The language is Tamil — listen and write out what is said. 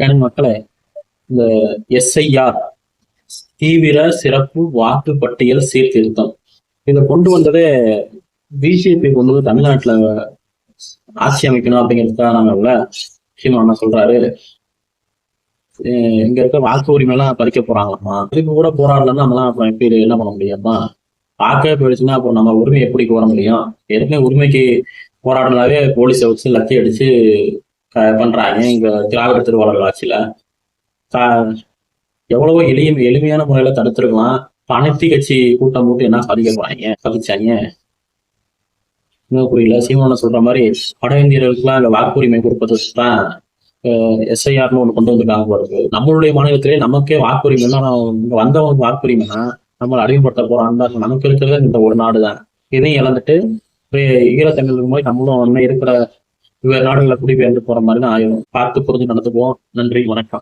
எனக்கு மக்களே இந்த எஸ்ஐஆர் தீவிர சிறப்பு வாக்கு பட்டியல் சீர்திருத்தம். இதை கொண்டு வந்ததே பிஜேபி கொண்டு வந்து தமிழ்நாட்டுல ஆட்சி அமைக்கணும் அப்படிங்கிறதுக்காக நாங்கள்ல சீமா அண்ணா சொல்றாரு. அஹ் இங்க இருக்க வாக்கு உரிமை எல்லாம் பறிக்க போறாங்களாம்மா. இதுக்கு கூட போராடலன்னா நம்மளாம் அப்புறம் எப்படி என்ன பண்ண முடியாமா வாக்கே போயிடுச்சுன்னா அப்புறம் நம்ம உரிமை எப்படி கோர முடியும்? ஏற்கனவே உரிமைக்கு போராடினாவே போலீஸை வச்சு லத்தி அடிச்சு பண்றாங்க. இங்க திராவிட திருவாளர்கள் ஆட்சியில. எவ்வளவோ எளிய எளிமையான முறையில தடுத்துருக்கலாம். அனைத்து கட்சி கூட்டம் போட்டு என்ன சாதிக்க போறாங்க? சாதிச்சாங்க. இன்னும் புரியல. சீமான சொல்ற மாதிரி வட இந்தியர்களுக்குலாம் இந்த வாக்குரிமை கொடுப்பது தான் எஸ்ஐஆர்னு ஒண்ணு கொண்டு வந்திருக்காங்க போறது நம்மளுடைய மாநிலத்திலே நமக்கே வாக்குரிமைன்னா இங்க வந்தவங்களுக்கு வாக்குரிமைனா நம்மளை அறிவுப்படுத்த போறான்னு தான் நமக்கு இருக்கிறது இந்த ஒரு நாடு தான் இதையும் இழந்துட்டு ஈழத்தமிழ் போய் நம்மளும் இன்னும் இருக்கிற நாடுகளை குடிபெயர்ந்து போற மாதிரி தான் ஆயிடும் பார்த்து புரிஞ்சு நடந்துக்குவோம். நன்றி வணக்கம்.